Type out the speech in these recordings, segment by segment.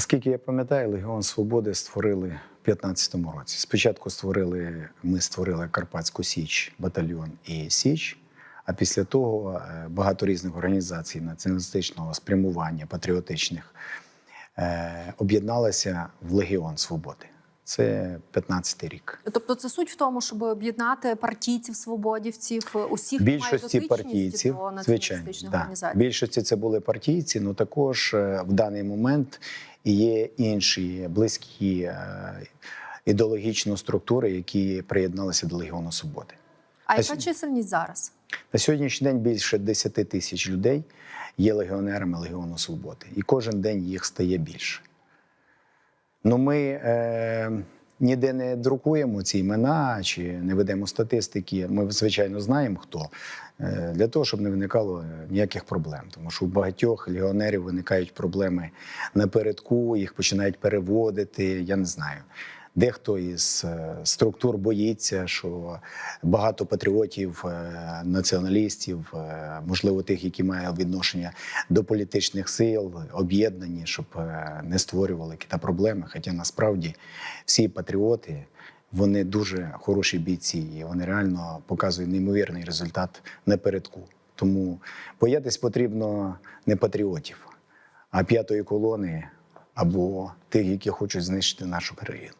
Наскільки я пам'ятаю, Легіон Свободи створили в 2015 році. Спочатку створили, ми створили Карпатську Січ, батальйон і Січ. А після того е, багато різних організацій націоналістичного спрямування, патріотичних е, об'єдналися в Легіон Свободи. Це 15-й рік. Тобто, це суть в тому, щоб об'єднати партійців, свободівців, усіх більшості партійців, до звичайно, да. більшості це були партійці. але також е, в даний момент є інші близькі е, ідеологічно структури, які приєдналися до Легіону Свободи. А яка чисельність зараз? На сьогоднішній день більше 10 тисяч людей є легіонерами Легіону Свободи, і кожен день їх стає більше. Ну, ми е, ніде не друкуємо ці імена чи не ведемо статистики. Ми, звичайно, знаємо хто. Е, для того, щоб не виникало ніяких проблем. Тому що у багатьох легіонерів виникають проблеми напередку, їх починають переводити. Я не знаю. Дехто із е, структур боїться, що багато патріотів, е, націоналістів, е, можливо, тих, які мають відношення до політичних сил, об'єднані, щоб не створювали якісь проблеми. Хоча насправді всі патріоти вони дуже хороші бійці, і вони реально показують неймовірний результат напередку. Тому боятись потрібно не патріотів, а п'ятої колони або тих, які хочуть знищити нашу країну.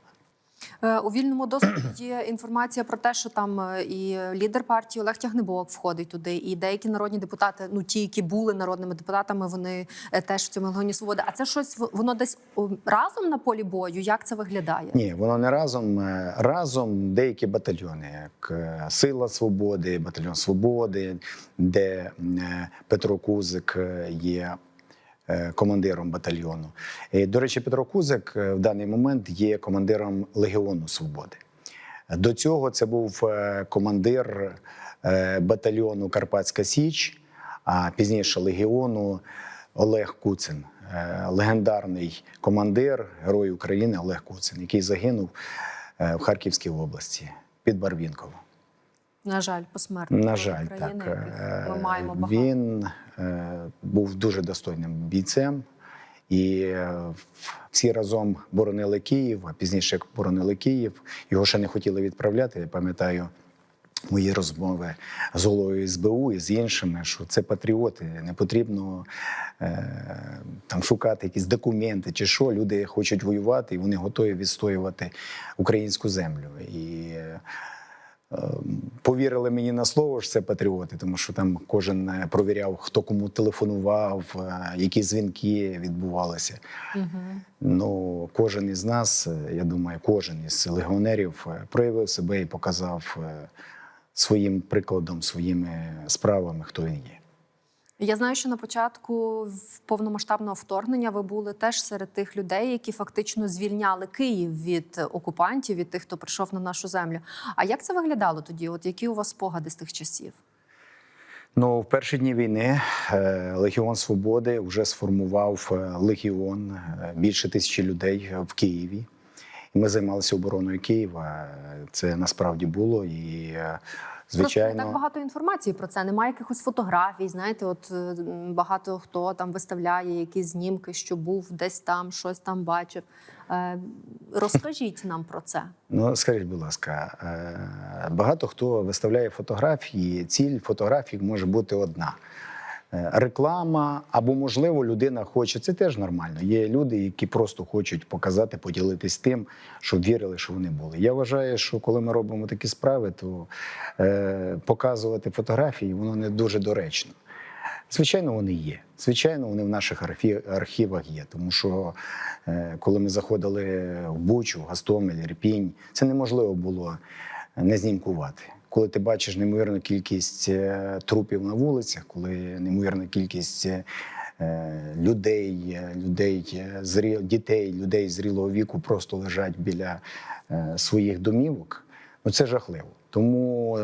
Е, У вільному доступі є інформація про те, що там е, і лідер партії Олег Тягнебок входить туди, і деякі народні депутати, ну ті, які були народними депутатами, вони е, теж в цьому легоні свободи. А це щось воно десь разом на полі бою. Як це виглядає? Ні, воно не разом. Разом деякі батальйони, як Сила Свободи, Батальйон Свободи, де Петро Кузик є командиром батальйону. До речі, Петро Кузик е, в даний момент є командиром Легіону Свободи. До цього це був е, командир е, батальйону Карпатська Січ, а пізніше легіону Олег Куцин, е, легендарний командир, герой України Олег Куцин, який загинув е, в Харківській області під Барвінково. На жаль, посмертно На жаль, країни, так ми Е, маємо багато. він е, був дуже достойним бійцем. І е, всі разом боронили Київ, а пізніше боронили Київ. Його ще не хотіли відправляти. Я пам'ятаю мої розмови з головою СБУ і з іншими, що це патріоти. Не потрібно там шукати якісь документи чи що. Люди хочуть воювати, і вони готові відстоювати українську землю. І повірили мені на слово, що це патріоти, тому що там кожен е, провіряв, хто кому телефонував, е, які дзвінки відбувалися. Ну, кожен із нас, е, я думаю, кожен із легіонерів проявив себе і показав своїм прикладом, своїми справами, хто він є. Я знаю, що на початку повномасштабного вторгнення ви були теж серед тих людей, які фактично звільняли Київ від окупантів, від тих, хто прийшов на нашу землю. А як це виглядало тоді? От які у вас спогади з тих часів? Ну, в перші дні війни е, Легіон Свободи вже сформував е, легіон е, більше тисячі людей в Києві. І ми займалися обороною Києва. Це насправді було. І, е, Просто так багато інформації про це. Немає якихось фотографій. Знаєте, от е, багато хто там виставляє якісь знімки, що був десь там, щось там бачив. Е, Розкажіть нам про це. Ну, скажіть, будь ласка, е, багато хто виставляє фотографії. Ціль фотографій може бути одна. Е, Реклама або, можливо, людина хоче. Це теж нормально. Є люди, які просто хочуть показати, поділитись тим, щоб вірили, що вони були. Я вважаю, що коли ми робимо такі справи, то е, показувати фотографії воно не дуже доречно. Звичайно, вони є. Звичайно, вони в наших архі- архівах є. Тому що е, коли ми заходили в Бучу, Гастомель, Рпінь, це неможливо було не знімкувати. Коли ти бачиш неймовірну кількість е, трупів на вулицях, коли неймовірна кількість е, людей, е, людей зрі... дітей, людей зрілого віку просто лежать біля своїх домівок, ну це жахливо. Тому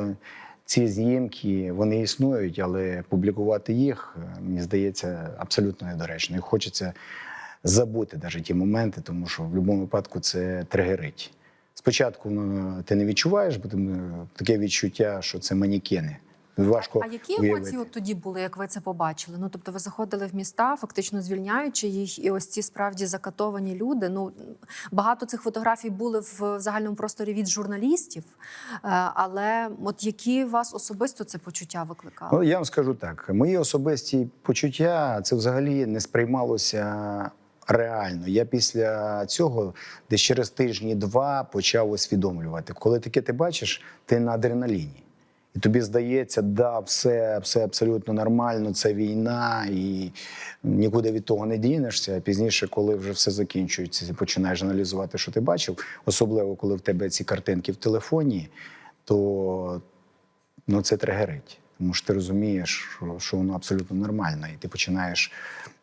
ці знімки вони існують, але публікувати їх, мені здається, абсолютно недоречно. І хочеться забути навіть ті моменти, тому що в будь-якому випадку це тригерить. Спочатку ну, ти не відчуваєш, бо е, таке відчуття, що це манікени. Важко А які уявити. емоції от тоді були, як ви це побачили? Ну тобто, ви заходили в міста, фактично звільняючи їх, і ось ці справді закатовані люди. Ну багато цих фотографій були в загальному просторі від журналістів. Е, Але от які вас особисто це почуття викликало? Ну, я вам скажу так: мої особисті почуття це взагалі не сприймалося реально. Я після цього десь через тижні-два почав усвідомлювати. Коли таке ти бачиш, ти на адреналіні. І тобі здається, да, все, все абсолютно нормально, це війна, і нікуди від того не дінешся. А пізніше, коли вже все закінчується, ти починаєш аналізувати, що ти бачив, особливо коли в тебе ці картинки в телефоні, то ну, це тригерить. Тому що ти розумієш, що воно абсолютно нормально, і ти починаєш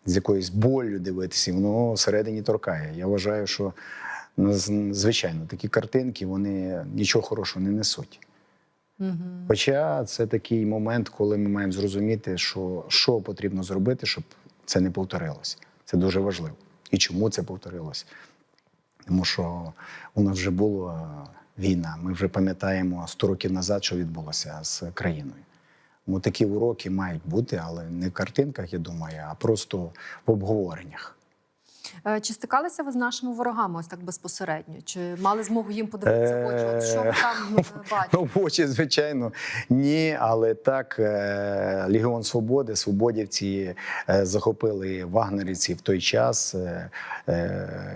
з якоюсь болью дивитися, і воно всередині торкає. Я вважаю, що звичайно такі картинки вони нічого хорошого не несуть. Угу. Хоча це такий момент, коли ми маємо зрозуміти, що, що потрібно зробити, щоб це не повторилося. Це дуже важливо. І чому це повторилося? Тому що у нас вже була війна. Ми вже пам'ятаємо 100 років назад, що відбулося з країною. Тому такі уроки мають бути, але не в картинках, я думаю, а просто в обговореннях. Е, Чи стикалися ви з нашими ворогами ось так безпосередньо? Чи мали змогу їм подивитися в очі? От що ви там е, бачите? Ну, в очі, звичайно, ні, але так, е, Легіон Свободи, свободівці захопили вагнерівці в той час,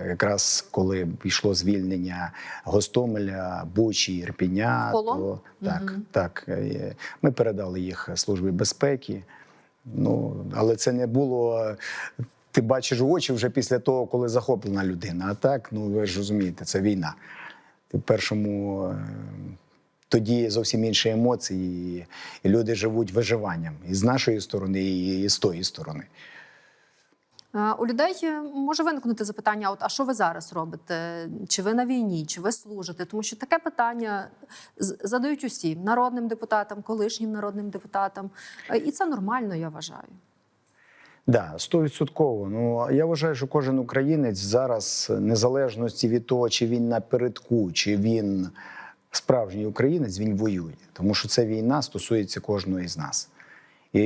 якраз коли йшло звільнення Гостомеля, Бучі, Ірпіня. В? То, так, так. Ми передали їх Службі безпеки. Ну, але це не було. Ти бачиш очі вже після того, коли захоплена людина. А так, ну ви ж розумієте, це війна. Ти першому е, тоді зовсім інші емоції, і люди живуть виживанням і з нашої сторони, і з тої сторони. У людей е, може виникнути запитання: от а що ви зараз робите? Чи ви на війні, чи ви служите? Тому що таке питання задають усім народним депутатам, колишнім народним депутатам, Е, і це нормально, я вважаю. Да, стовідсотково. Ну я вважаю, що кожен українець зараз, незалежності від того, чи він напередку, чи він справжній українець, він воює. Тому що ця війна стосується кожного із нас. І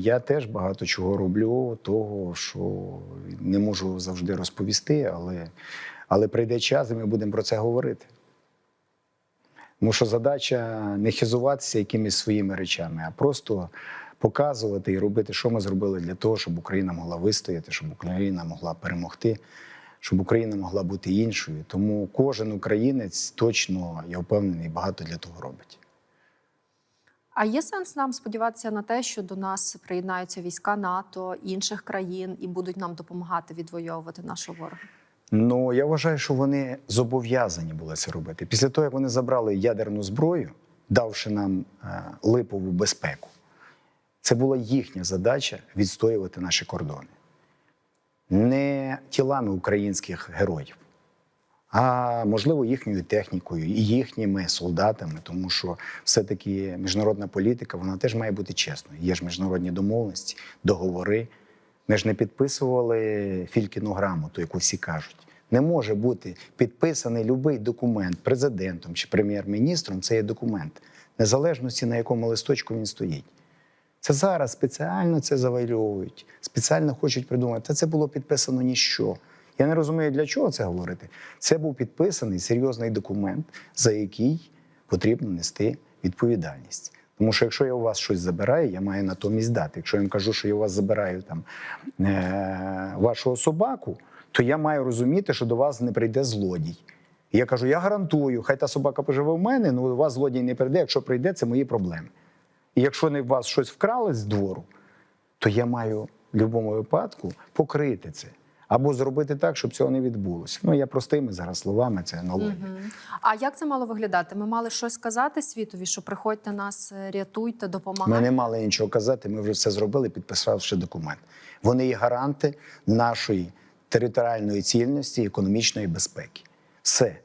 я теж багато чого роблю, того, що не можу завжди розповісти, але, але прийде час, і ми будемо про це говорити. Тому що задача не хизуватися якимись своїми речами, а просто показувати і робити, що ми зробили для того, щоб Україна могла вистояти, щоб Україна могла перемогти, щоб Україна могла бути іншою. Тому кожен українець точно, я впевнений, багато для того робить. А є сенс нам сподіватися на те, що до нас приєднаються війська НАТО інших країн і будуть нам допомагати відвоювати нашого ворога? Ну я вважаю, що вони зобов'язані були це робити. Після того, як вони забрали ядерну зброю, давши нам е, липову безпеку, це була їхня задача відстоювати наші кордони. Не тілами українських героїв, а можливо їхньою технікою і їхніми солдатами, тому що все-таки міжнародна політика вона теж має бути чесною. Є ж міжнародні домовленості, договори. Ми ж не підписували Фількіну грамоту, яку всі кажуть. Не може бути підписаний будь-який документ президентом чи прем'єр-міністром. Це є документ, незалежності на якому листочку він стоїть. Це зараз спеціально це завальовують, спеціально хочуть придумати. Та це було підписано ніщо. Я не розумію, для чого це говорити. Це був підписаний серйозний документ, за який потрібно нести відповідальність. Тому що якщо я у вас щось забираю, я маю натомість дати. Якщо я вам кажу, що я у вас забираю там е- вашого собаку, то я маю розуміти, що до вас не прийде злодій. І я кажу: я гарантую, хай та собака поживе в мене, але у вас злодій не прийде. Якщо прийде, це мої проблеми. І якщо не у вас щось вкрали з двору, то я маю в будь-якому випадку покрити це. Або зробити так, щоб цього не відбулося. Ну я простими зараз словами це аналогія. Мгм. А як це мало виглядати? Ми мали щось сказати світові, що приходьте нас, е, рятуйте, Ми не мали нічого казати. Ми вже все зробили, підписавши документ. Вони є гаранти нашої територіальної цільності, економічної безпеки. Все.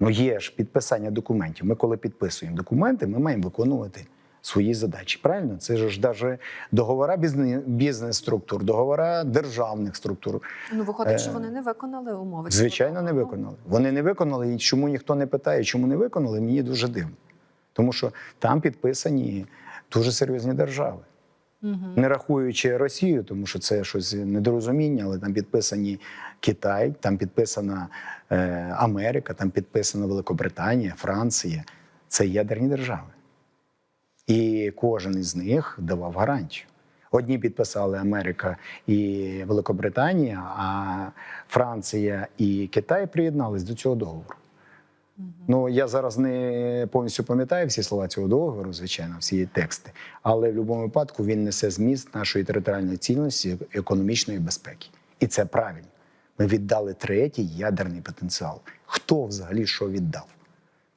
Ну є ж підписання документів. Ми, коли підписуємо документи, ми маємо виконувати свої задачі. Правильно? Це ж навіть договора бізнес-структур, договора державних структур. Ну виходить, що Е, вони не виконали умови. Звичайно, не виконали. Вони не виконали, і чому ніхто не питає, чому не виконали, мені дуже дивно. Тому що там підписані дуже серйозні держави. Не рахуючи Росію, тому що це щось недорозуміння, але там підписані Китай, там підписана е, Америка, там підписана Великобританія, Франція. Це ядерні держави. І кожен із них давав гарантію. Одні підписали Америка і Великобританія, а Франція і Китай приєднались до цього договору. Ну я зараз не повністю пам'ятаю всі слова цього договору, звичайно, всі тексти, але в будь-якому випадку він несе зміст нашої територіальної цінності, економічної безпеки. І це правильно. Ми віддали третій ядерний потенціал. Хто взагалі що віддав?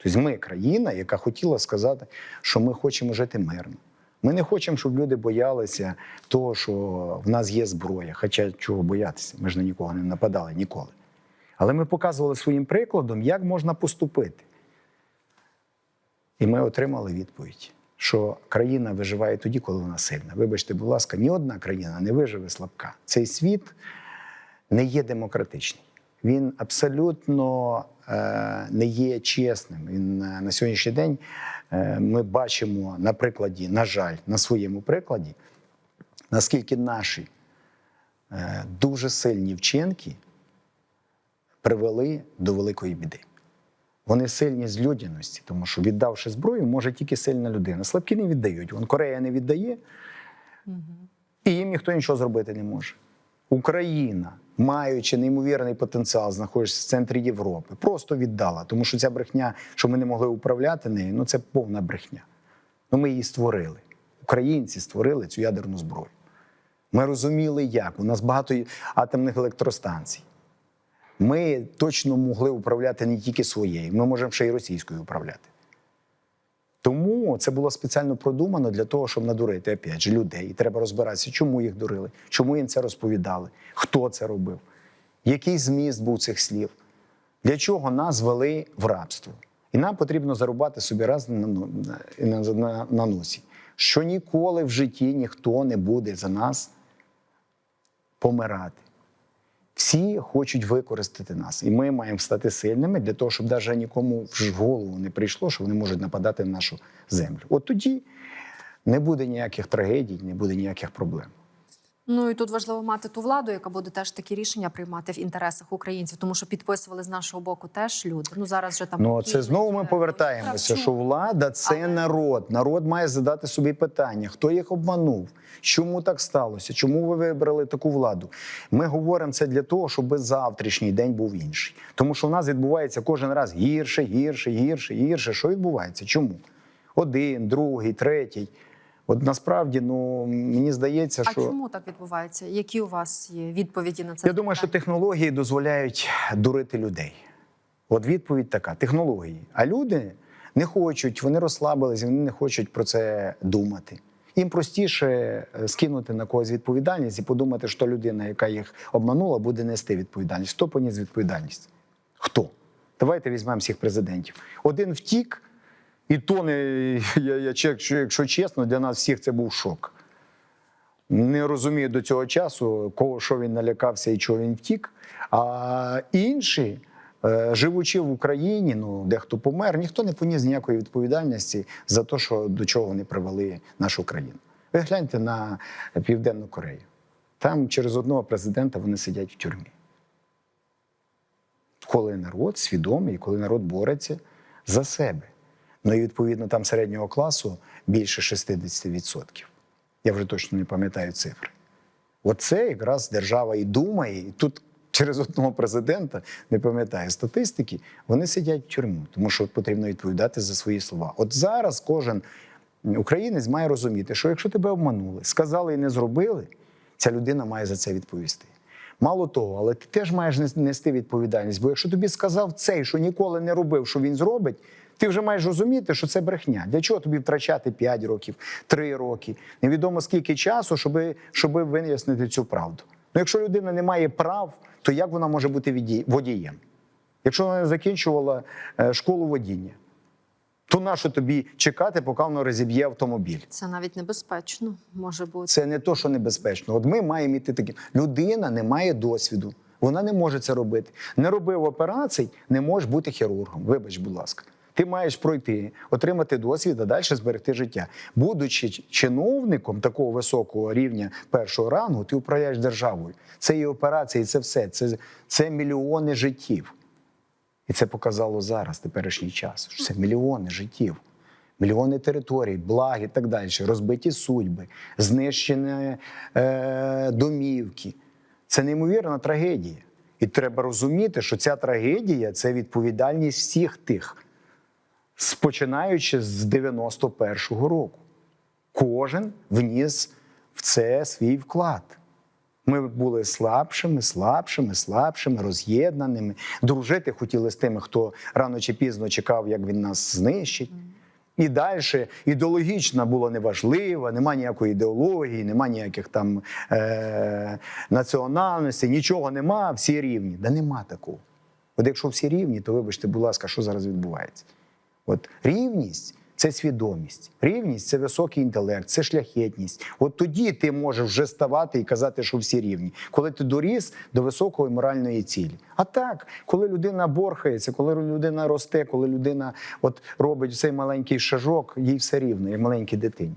Тобто ми країна, яка хотіла сказати, що ми хочемо жити мирно. Ми не хочемо, щоб люди боялися того, що в нас є зброя. Хоча чого боятися? Ми ж на нікого не нападали ніколи. Але ми показували своїм прикладом, як можна поступити. І ми отримали відповідь, що країна виживає тоді, коли вона сильна. Вибачте, будь ласка, ні одна країна не виживе слабка. Цей світ не є демократичний. Він абсолютно е, не є чесним. Він е, на сьогоднішній день е, ми бачимо на прикладі, на жаль, на своєму прикладі, наскільки наші дуже сильні вчинки привели до великої біди. Вони сильні з людяності, тому що віддавши зброю, може тільки сильна людина. Слабкі не віддають. Вон Корея не віддає, і їм ніхто нічого зробити не може. Україна, маючи неймовірний потенціал, знаходиться в центрі Європи, просто віддала, тому що ця брехня, що ми не могли управляти нею, ну це повна брехня. Ну ми її створили. Українці створили цю ядерну зброю. Ми розуміли, як. У нас багато атомних електростанцій. Ми точно могли управляти не тільки своєю, ми можемо ще й російською управляти. Тому це було спеціально продумано для того, щоб надурити опять же, людей. І треба розбиратися, чому їх дурили, чому їм це розповідали, хто це робив, який зміст був цих слів, для чого нас вели в рабство. І нам потрібно зарубати собі раз на, ну- на, на, на, на носі, що ніколи в житті ніхто не буде за нас помирати. Всі хочуть використати нас, і ми маємо стати сильними для того, щоб навіть нікому в голову не прийшло, що вони можуть нападати на нашу землю. От тоді не буде ніяких трагедій, не буде ніяких проблем. Ну і тут важливо мати ту владу, яка буде теж такі рішення приймати в інтересах українців, тому що підписували з нашого боку теж люди. Ну зараз вже там Ну це знову ми е, повертаємося, Кравчук. що влада це Але- народ. Народ має задати собі питання, хто їх обманув, чому так сталося, чому ви вибрали таку владу. Ми говоримо це для того, щоб завтрашній день був інший. Тому що в нас відбувається кожен раз гірше, гірше, гірше, гірше. Що відбувається? Чому? Один, другий, третій. От насправді, ну мені здається, А що чому так відбувається? Які у вас є відповіді на це? я думаю, що технології дозволяють дурити людей. От відповідь така: технології. А люди не хочуть, вони розслабились, вони не хочуть про це думати. Їм простіше е, скинути на когось відповідальність і подумати, що людина, яка їх обманула, буде нести відповідальність. Хто поніс відповідальність? Хто? Давайте візьмемо всіх президентів. Один втік, і то не я, я, якщо, чесно, для нас всіх це був шок. Не розумію до цього часу, кого що він налякався і чого він втік. А інші, е, живучи в Україні, ну дехто помер, ніхто не поніс ніякої відповідальності за те, що до чого вони привели нашу країну. Ви гляньте на Південну Корею. Там через одного президента вони сидять в тюрмі. Коли народ свідомий, коли народ бореться за себе. Ну і відповідно там середнього класу більше 60%. Я вже точно не пам'ятаю цифри. Оце якраз держава і думає, і тут через одного президента, не пам'ятаю статистики, вони сидять в тюрму, тому що потрібно відповідати за свої слова. От зараз кожен українець має розуміти, що якщо тебе обманули, сказали і не зробили, ця людина має за це відповісти. Мало того, але ти теж маєш нес- нести відповідальність. Бо якщо тобі сказав цей, що ніколи не робив, що він зробить, ти вже маєш розуміти, що це брехня. Для чого тобі втрачати 5 років, 3 роки, невідомо скільки часу, щоб, щоб вияснити цю правду. Ну, якщо людина не має прав, то як вона може бути водієм? Якщо вона не закінчувала е, школу водіння, то нащо тобі чекати, поки воно розіб'є автомобіль? Це навіть небезпечно може бути. Це не то, що небезпечно. От ми маємо йти таким. Людина не має досвіду. Вона не може це робити. Не робив операцій, не може бути хірургом. Вибач, будь ласка. Ти маєш пройти, отримати досвід, а далі зберегти життя. Будучи чиновником такого високого рівня першого рангу, ти управляєш державою. Це і операції, це все. Це, це мільйони життів. І це показало зараз, теперішній час. що Це мільйони життів, мільйони територій, благ і так далі, розбиті судьби, знищені е, домівки. Це неймовірна трагедія. І треба розуміти, що ця трагедія це відповідальність всіх тих, починаючи з 91-го року. Кожен вніс в це свій вклад. Ми були слабшими, слабшими, слабшими, роз'єднаними. Дружити хотіли з тими, хто рано чи пізно чекав, як він нас знищить. І далі ідеологічна була неважлива, нема ніякої ідеології, нема ніяких там е- національностей, нічого нема, всі рівні. Да нема такого. От якщо всі рівні, то вибачте, будь ласка, що зараз відбувається? От рівність це свідомість, рівність це високий інтелект, це шляхетність. От тоді ти можеш вже ставати і казати, що всі рівні, коли ти доріс до високої моральної цілі. А так, коли людина борхається, коли людина росте, коли людина от робить цей маленький шажок, їй все рівно, як маленькій дитині.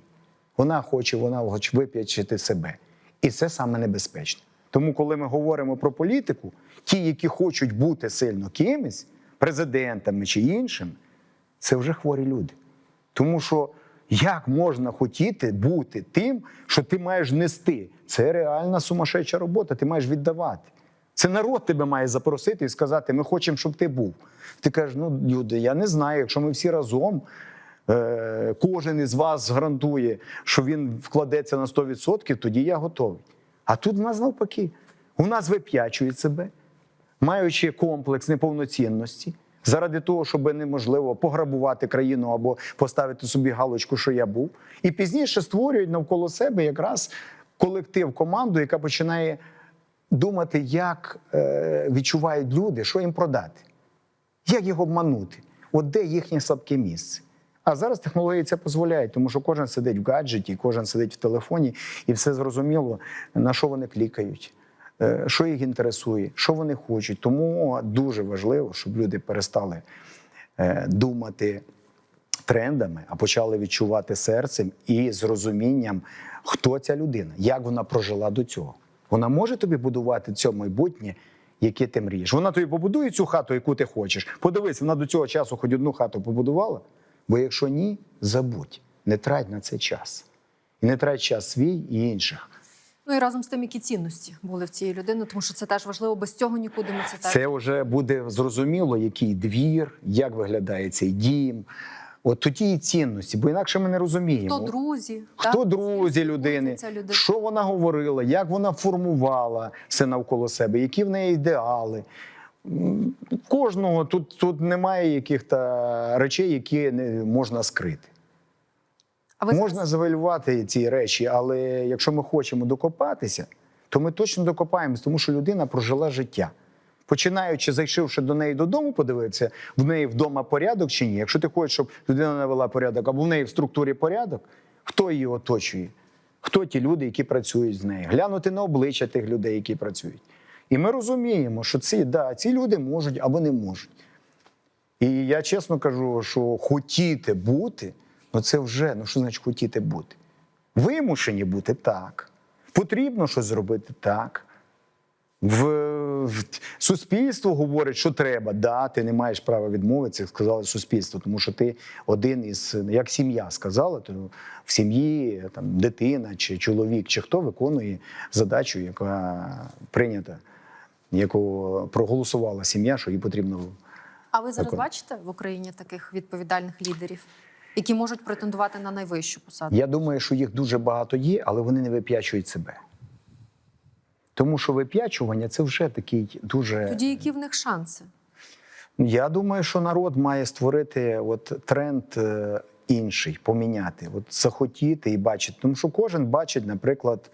Вона хоче, вона хоче вип'ячити себе. І це саме небезпечно. Тому, коли ми говоримо про політику, ті, які хочуть бути сильно кимось, президентами чи іншим, це вже хворі люди. Тому що як можна хотіти бути тим, що ти маєш нести? Це реальна сумасшедша робота, ти маєш віддавати. Це народ тебе має запросити і сказати: ми хочемо, щоб ти був. Ти кажеш, ну люди, я не знаю, якщо ми всі разом, е, кожен із вас гарантує, що він вкладеться на 100%, тоді я готовий. А тут в нас навпаки. У нас вип'ячують себе, маючи комплекс неповноцінності, заради того, щоб неможливо пограбувати країну або поставити собі галочку, що я був, і пізніше створюють навколо себе якраз колектив, команду, яка починає думати, як е, відчувають люди, що їм продати, як їх обманути, от де їхнє слабке місце. А зараз технології це дозволяють, тому що кожен сидить в гаджеті, кожен сидить в телефоні, і все зрозуміло, на що вони клікають, що їх інтересує, що вони хочуть. Тому дуже важливо, щоб люди перестали е, думати трендами, а почали відчувати серцем і з розумінням, хто ця людина, як вона прожила до цього. Вона може тобі будувати це майбутнє, яке ти мрієш. Вона тобі побудує цю хату, яку ти хочеш. Подивись, вона до цього часу хоч одну хату побудувала. Бо якщо ні, забудь, не трать на це час. І не трать час свій і інших. Ну і разом з тим, які цінності були в цієї людини, тому що це теж важливо. Без цього нікуди ми це теж. Це вже буде зрозуміло, який двір, як виглядає цей дім. От тоді і цінності, бо інакше ми не розуміємо. Хто друзі, Хто так? друзі людини, людина? що вона говорила, як вона формувала все навколо себе, які в неї ідеали. Кожного тут, тут немає яких-то речей, які не можна скрити. А ви Можна зараз- завалювати ці речі, але якщо ми хочемо докопатися, то ми точно докопаємось, тому що людина прожила життя. Починаючи, зайшовши до неї додому, подивитися, в неї вдома порядок чи ні. Якщо ти хочеш, щоб людина навела порядок, або в неї в структурі порядок, хто її оточує? Хто ті люди, які працюють з нею? Глянути на обличчя тих людей, які працюють. І ми розуміємо, що ці, да, ці люди можуть або не можуть. І я чесно кажу, що хотіти бути, ну це вже, ну що значить хотіти бути? Вимушені бути так. Потрібно щось зробити так. В, в суспільство говорить, що треба. Да, ти не маєш права відмовитися, сказали суспільство, тому що ти один із, як сім'я сказала, то в сім'ї там дитина чи чоловік, чи хто виконує задачу, яка прийнята, яку проголосувала сім'я, що їй потрібно. А ви зараз Дякую. бачите в Україні таких відповідальних лідерів, які можуть претендувати на найвищу посаду? Я думаю, що їх дуже багато є, але вони не вип'ячують себе. Тому що вип'ячування це вже такий дуже. Тоді які в них шанси? Я думаю, що народ має створити от тренд е, інший, поміняти, от захотіти і бачити. Тому що кожен бачить, наприклад,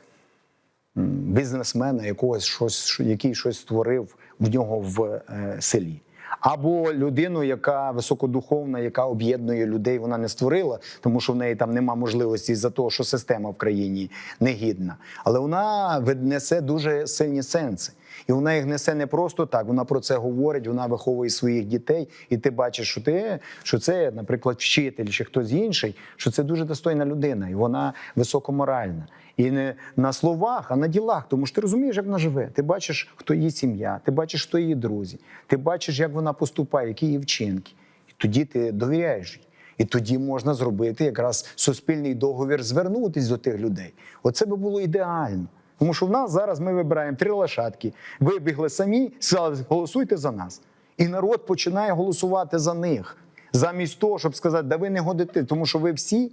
бізнесмена, якогось щось, який щось створив в нього в е, селі. Або людину, яка високодуховна, яка об'єднує людей, вона не створила, тому що в неї там нема можливості за того, що система в країні негідна. Але вона несе дуже сильні сенси. І вона їх несе не просто так. Вона про це говорить, вона виховує своїх дітей, і ти бачиш, що ти що це, наприклад, вчитель чи хтось інший, що це дуже достойна людина, і вона високоморальна. І не на словах, а на ділах. Тому що ти розумієш, як вона живе. Ти бачиш, хто її сім'я, ти бачиш, хто її друзі, ти бачиш, як вона поступає, які її вчинки. І тоді ти довіряєш їй. І тоді можна зробити якраз суспільний договір, звернутись до тих людей. Оце би було ідеально. Тому що в нас зараз ми вибираємо три лошадки, вибігли самі, сказали, голосуйте за нас. І народ починає голосувати за них. Замість того, щоб сказати, да ви не годите, тому що ви всі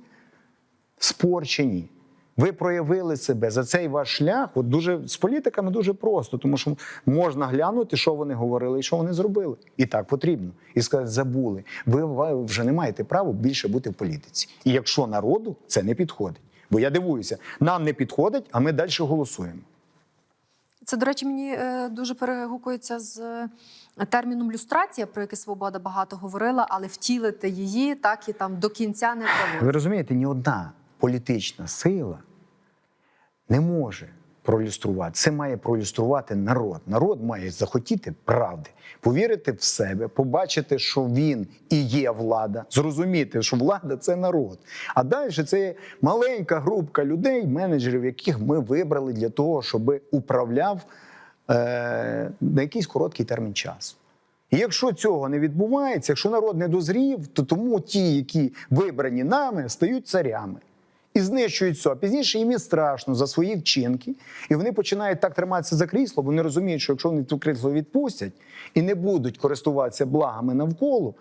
спорчені. Ви проявили себе за цей ваш шлях. От дуже з політиками дуже просто, тому що можна глянути, що вони говорили і що вони зробили. І так потрібно. І сказати, забули. Ви, вже не маєте права більше бути в політиці. І якщо народу це не підходить. Бо я дивуюся, нам не підходить, а ми далі голосуємо. Це, до речі, мені е, дуже перегукується з е, терміном люстрація, про який свобода багато говорила, але втілити її так і там до кінця не Ви розумієте, ні одна політична сила не може проілюструвати. Це має проілюструвати народ. Народ має захотіти правди, повірити в себе, побачити, що він і є влада, зрозуміти, що влада це народ. А далі це маленька групка людей, менеджерів, яких ми вибрали для того, щоб управляв е, на якийсь короткий термін часу. І якщо цього не відбувається, якщо народ не дозрів, то тому ті, які вибрані нами, стають царями і знищують все. Пізніше їм і страшно за свої вчинки, і вони починають так триматися за крісло, бо вони розуміють, що якщо вони ту крісло відпустять і не будуть користуватися благами навколо,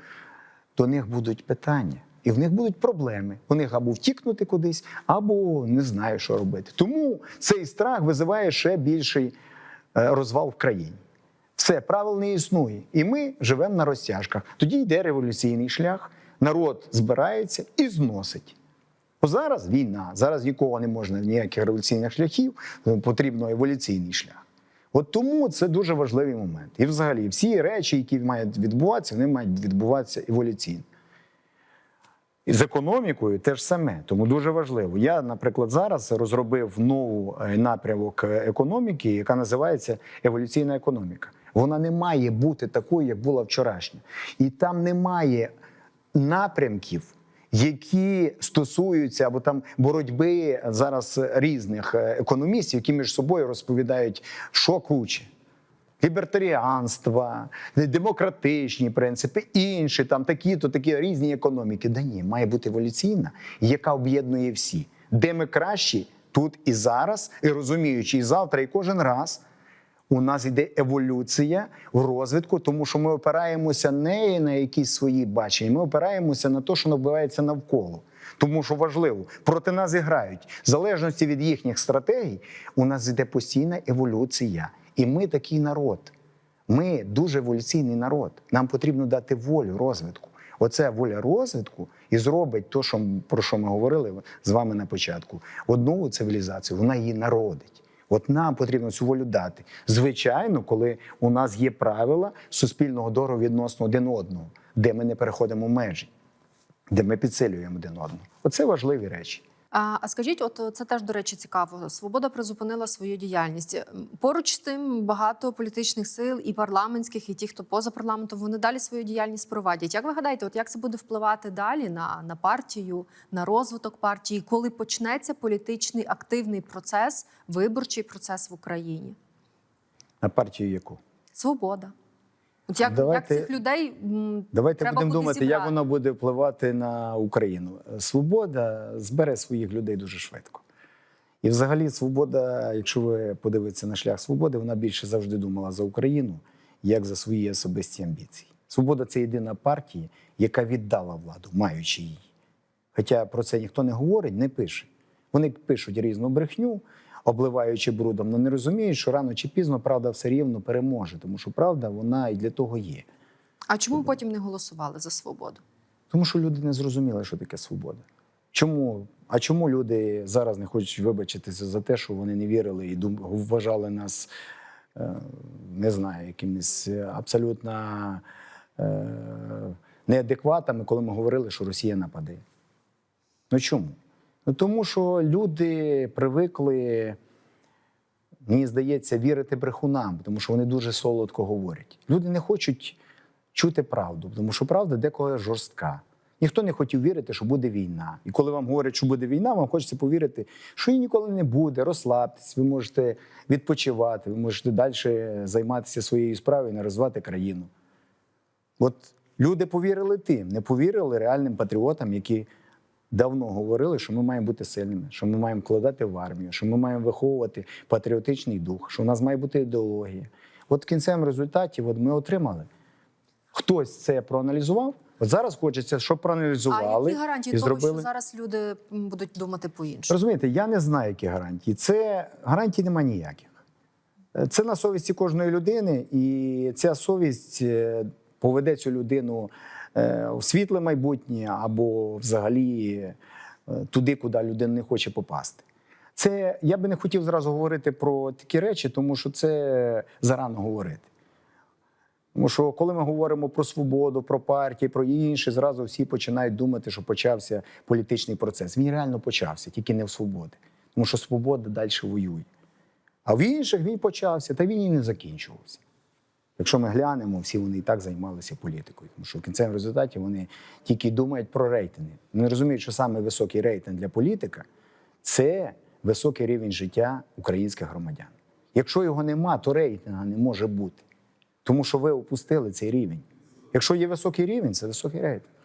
в них будуть питання. І в них будуть проблеми. У них або втікнути кудись, або не знаю, що робити. Тому цей страх визиває ще більший е, розвал в країні. Все, правил не існує. І ми живемо на розтяжках. Тоді йде революційний шлях, народ збирається і зносить. Бо зараз війна, зараз нікого не можна ніяких революційних шляхів, потрібно еволюційний шлях. От тому це дуже важливий момент. І взагалі всі речі, які мають відбуватися, вони мають відбуватися еволюційно. І з економікою теж саме, тому дуже важливо. Я, наприклад, зараз розробив нову е, напрямок е, економіки, яка називається еволюційна економіка. Вона не має бути такою, як була вчорашня. І там немає напрямків, які стосуються або там боротьби зараз різних е, економістів, які між собою розповідають, що круче лібертаріанства, демократичні принципи, інші там такі-то такі різні економіки. Да ні, має бути еволюційна, яка об'єднує всі. Де ми кращі тут і зараз, і розуміючи, і завтра, і кожен раз. У нас йде еволюція в розвитку, тому що ми опираємося не на якісь свої бачення, ми опираємося на те, що набувається навколо. Тому що важливо, проти нас і грають. В залежності від їхніх стратегій, у нас йде постійна еволюція. І ми такий народ. Ми дуже еволюційний народ. Нам потрібно дати волю розвитку. Оце воля розвитку і зробить те, що, про що ми говорили з вами на початку. Одну цивілізацію, вона її народить. От нам потрібно цю волю дати. Звичайно, коли у нас є правила суспільного дору відносно один одного, де ми не переходимо межі, де ми підсилюємо один одного. Оце важливі речі. А, а скажіть, от це теж до речі цікаво. Свобода призупинила свою діяльність. Поруч з тим багато політичних сил, і парламентських, і ті, хто поза парламентом, вони далі свою діяльність провадять. Як ви гадаєте, от як це буде впливати далі на, на партію, на розвиток партії, коли почнеться політичний активний процес, виборчий процес в Україні? На партію яку? Свобода. Як, Давайте- як цих людей Давайте треба будемо думати, зібрати? як воно буде впливати на Україну. Свобода збере своїх людей дуже швидко. І взагалі, свобода, якщо ви подивитеся на шлях свободи, вона більше завжди думала за Україну, як за свої особисті амбіції. Свобода це єдина партія, яка віддала владу, маючи її. Хоча про це ніхто не говорить, не пише. Вони пишуть різну брехню, обливаючи брудом, але не розуміють, що рано чи пізно правда все рівно переможе, тому що правда вона і для того є. А чому потім не голосували за свободу? Тому що люди не зрозуміли, що таке свобода. Чому? А чому люди зараз не хочуть вибачитися за те, що вони не вірили і вважали нас, е, не знаю, якимись е, абсолютно е, неадекватами, коли ми говорили, що Росія нападе? Ну чому? Ну тому що люди привикли мені здається, вірити брехунам, тому що вони дуже солодко говорять. Люди не хочуть чути правду, тому що правда деколи жорстка. Ніхто не хотів вірити, що буде війна. І коли вам говорять, що буде війна, вам хочеться повірити, що її ніколи не буде. Розслабтесь, ви можете відпочивати, ви можете далі займатися своєю справою, і не розвивати країну. От люди повірили тим, не повірили реальним патріотам, які давно говорили, що ми маємо бути сильними, що ми маємо вкладати в армію, що ми маємо виховувати патріотичний дух, що у нас має бути ідеологія. От в кінцевому результаті от ми отримали. Хтось це проаналізував. От зараз хочеться, щоб А проаналізували які гарантії і того, що зараз люди будуть думати по-іншому? Розумієте, я не знаю, які гарантії. Це гарантій нема ніяких. Е, Це на совісті кожної людини, і ця совість е, поведе цю людину е, в світле майбутнє або взагалі е, туди, куди людина не хоче попасти. Це я би не хотів зразу говорити про такі речі, тому що це зарано говорити. Тому що коли ми говоримо про свободу, про партії, про інше, зразу всі починають думати, що почався політичний процес. Він реально почався, тільки не в свободи. Тому що свобода далі воює. А в інших він почався, та він і не закінчувався. Якщо ми глянемо, всі вони і так займалися політикою, тому що в кінцевому результаті вони тільки думають про рейтинги. Вони розуміють, що саме високий рейтинг для політика це високий рівень життя українських громадян. Якщо його нема, то рейтинга не може бути. Тому що ви опустили цей рівень. Якщо є високий рівень, це високий рейтинг.